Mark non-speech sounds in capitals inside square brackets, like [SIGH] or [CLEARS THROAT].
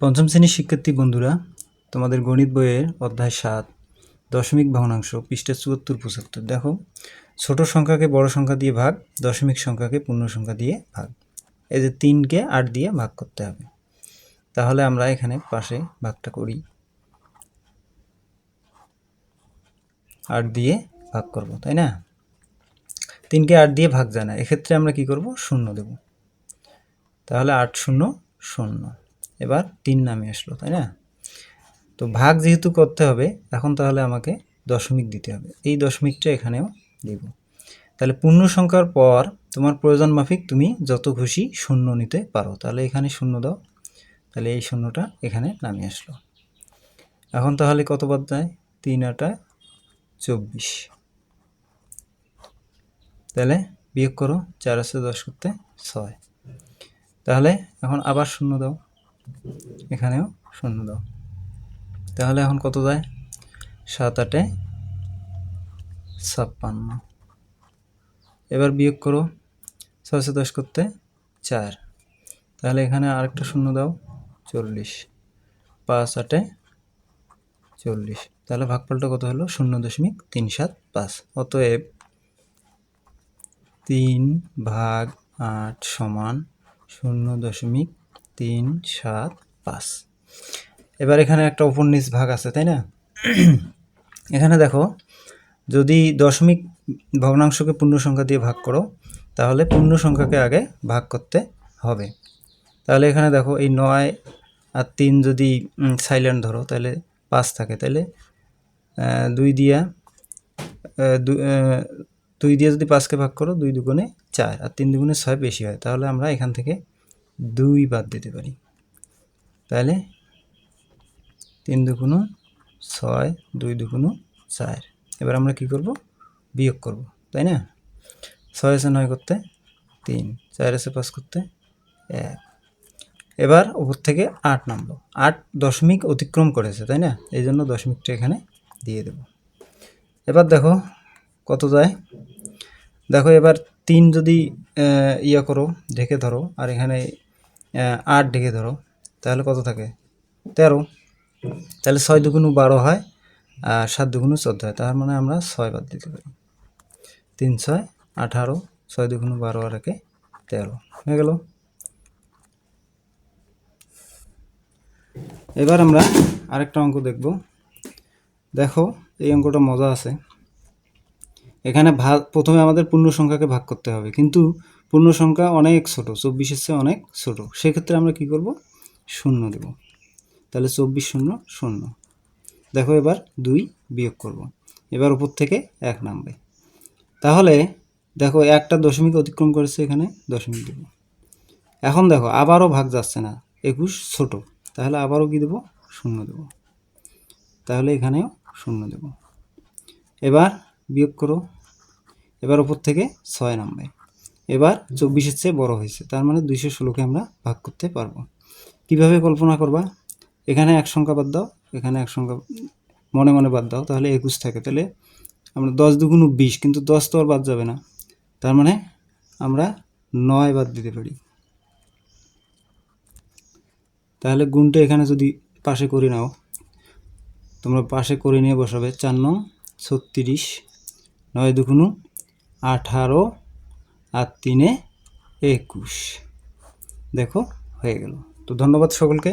পঞ্চম শ্রেণির শিক্ষার্থী বন্ধুরা, তোমাদের গণিত বইয়ের অধ্যায় সাত, দশমিক ভগ্নাংশ পৃষ্ঠা চুয়াত্তর পঁচাত্তর। দেখো, ছোট সংখ্যাকে বড় সংখ্যা দিয়ে ভাগ, দশমিক সংখ্যাকে পূর্ণ সংখ্যা দিয়ে ভাগ। এই যে তিনকে আট দিয়ে ভাগ করতে হবে। তাহলে আমরা এখানে পাশে ভাগটা করি। আট দিয়ে ভাগ করব, তাই না? তিনকে আট দিয়ে ভাগ যায় না। এক্ষেত্রে আমরা কি করব? শূন্য দেব। তাহলে আট শূন্য শূন্য। এবার তিন নামে আসলো, তাই না? তো ভাগ যেহেতু করতে হবে, এখন তাহলে আমাকে দশমিক দিতে হবে। এই দশমিকটা এখানেও দেব। তাহলে পূর্ণ সংখ্যার পর তোমার প্রয়োজন মাফিক তুমি যত খুশি শূন্য নিতে পারো। তাহলে এখানে শূন্য দাও। তাহলে এই শূন্যটা এখানে নামে আসলো। এখন তাহলে কত বাদ যায়? তিন আটা চব্বিশ। তাহলে বিয়োগ করো, চার আছে দশ করতে ছয়। তাহলে এখন আবার শূন্য দাও। এখানেও শূন্য দাও। তাহলে এখন কত যায়? সাত আটে ছাপ্পান্ন। এবার বিয়োগ করো ছয়শো দশ করতে চার। তাহলে এখানে আরেকটা শূন্য দাও, চল্লিশ। পাঁচ আটে চল্লিশ। তাহলে ভাগফলটা কত হলো? শূন্য দশমিক তিন সাত পাঁচ। অতএব তিন ভাগ আট সমান শূন্য দশমিক তিন, সাত, পাঁচ। এবার এখানে একটা উপর নিচ ভাগ আছে, তাই না? [CLEARS THROAT] এখানে দেখো, যদি দশমিক ভগ্নাংশকে পূর্ণ সংখ্যা দিয়ে ভাগ করো, তাহলে পূর্ণ সংখ্যাকে আগে ভাগ করতে হবে। তাহলে এখানে দেখো, এই নয় আর তিন যদি সাইলেন্ট ধরো, তাহলে পাঁচ থাকে। তাহলে দুই দিয়া দুই দিয়ে যদি পাঁচকে ভাগ করো, দুই দুগুণে চার, আর তিন দুগুণে ছয় বেশি হয়। তাহলে আমরা এখান থেকে দুই বাদ দিতে পারি। তাহলে তিন দুগুণ ছয়, দুই দুগুণ চার। এবার আমরা কি করব? বিয়োগ করব, তাই না? ছয় আছে নয় করতে তিন, চার আছে পাঁচ করতে এক। এবার উপর থেকে আট নামলো। আট দশমিক অতিক্রম করেছে, তাই না? এই জন্য দশমিকটা এখানে দিয়ে দেব। এবার দেখো কত যায়? দেখো এবার তিন যদি ইয়া করো, ঢেকে ধরো, আর এখানে আট ঢেকে ধরো, তাহলে কত থাকে? তেরো। তাহলে ছয় দুগুণ বারো হয়, আর সাত দুগুণ চোদ্দ হয়, তার মানে আমরা ছয় বাদ দিতে পারি। তিন ছয়, আঠারো, ছয় দুগুণ বারো আর একে তেরো। হয়ে গেল। এবার আমরা আরেকটা অঙ্ক দেখব। দেখো, এই অঙ্কটা মজা আছে। এখানে ভাগ প্রথমে আমাদের পূর্ণ সংখ্যাকে ভাগ করতে হবে। কিন্তু পূর্ণ সংখ্যা অনেক ছোট, চব্বিশের চেয়ে অনেক ছোট। সেক্ষেত্রে আমরা কি করব? শূন্য দেব। তাহলে চব্বিশ শূন্য শূন্য। দেখো এবার দুই বিয়োগ করব। এবার উপর থেকে এক নামবে। তাহলে দেখো একটা দশমিক অতিক্রম করেছে এখানে, দশমিক দেব। এখন দেখো আবারও ভাগ যাচ্ছে না, একুশ ছোট। তাহলে আবারও কি দেবো? শূন্য দেব। তাহলে এখানেও শূন্য দেব। এবার বিয়োগ করো। এবার উপর থেকে ছয় নামবে। এবার চব্বিশের চেয়ে বড় হয়েছে। তার মানে দুইশো ষোলোকে আমরা ভাগ করতে পারব। কীভাবে কল্পনা করবা? এখানে এক সংখ্যা বাদ দাও। এখানে এক সংখ্যা মনে মনে বাদ দাও। তাহলে একুশ থাকে। তাহলে আমরা দশ দুগুণ বিশ, কিন্তু দশ তো আর বাদ যাবে না। তার মানে আমরা নয় বাদ দিতে পারি। তাহলে গুণটা এখানে যদি পাশে করে নাও, তোমরা পাশে করে নিয়ে বসাবে চার নং ছত্রিশ। নয় দুগুণ আঠারো আর তিনে একুশ। দেখো হয়ে গেল। তো ধন্যবাদ সকলকে।